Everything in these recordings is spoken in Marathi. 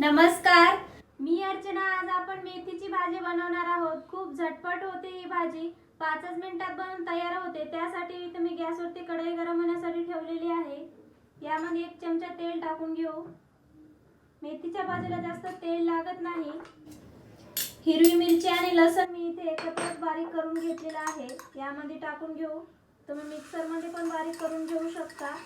नमस्कार. मी अर्चना आज आपण मेथीची भाजी बनवणार आहोत. खूप झटपट होते ही भाजी. पाचच मिनिटात बनवून तयार होते. त्यासाठी इथं मी गॅसवरती कढई गरम होण्यासाठी ठेवलेली आहे. यामध्ये एक चमचा तेल टाकून घेऊ. मेथीच्या भाजीला जास्त तेल लागत नाही. हिरवी मिरची आणि लसण मी इथे एकत्र बारीक करून घेतलेला आहे. यामध्ये टाकून घेऊ. तुम्ही मिक्सरमध्ये पण बारीक करून घेऊ शकता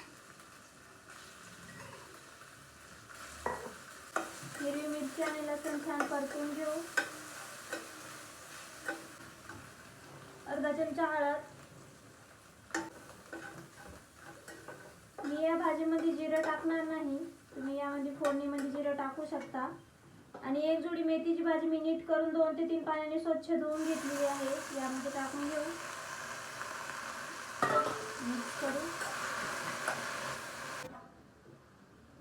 हिरवी मिरची आणि लसूण छान परतून घेऊ. अर्धा चमचा हळद. मी या भाजीमध्ये जिरं टाकणार नाही. तुम्ही यामध्ये फोडणीमध्ये जिरं टाकू शकता. आणि एक जोडी मेथीची भाजी मी नीट करून दोन ते तीन पाण्याने स्वच्छ धुवून घेतलेली आहे. यामध्ये टाकून घेऊ. मिक्स करू.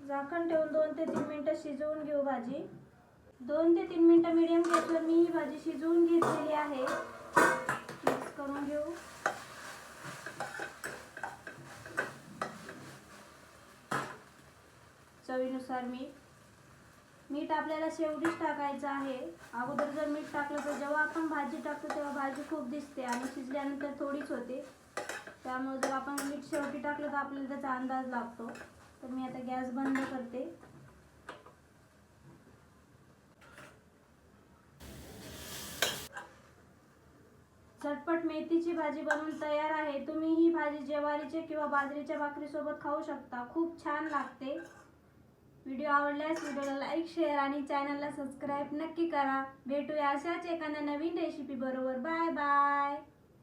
झाकण ठेवून दोन ते तीन मिनिटं शिजवून घेऊ भाजी. दोन ते तीन मिनिटं मीडियम गॅसवर मी ही भाजी शिजवून घेतलेली आहे. मिक्स करून घेऊ. चवीनुसार मीठ. मीठ आपल्याला शेवटीच टाकायचं आहे. अगोदर जर मीठ टाकलं तर जेव्हा आपण भाजी टाकतो तेव्हा भाजी खूप दिसते आणि शिजल्यानंतर थोडीच होते. त्यामुळे जर आपण मीठ शेवटी टाकलं तर आपल्याला त्याचा अंदाज लागतो. तर मी आता गॅस बंद करते. झटपट मेथीची भाजी बनवून तयार आहे. तुम्ही ही भाजी ज्वारीच्या किंवा बाजरीच्या भाकरीसोबत खाऊ शकता. खूप छान लागते. व्हिडिओ आवडल्यास व्हिडिओला लाईक शेअर आणि चॅनलला सबस्क्राईब नक्की करा. भेटूया अशाच एखाद्या नवीन रेसिपी बरोबर. Bye bye.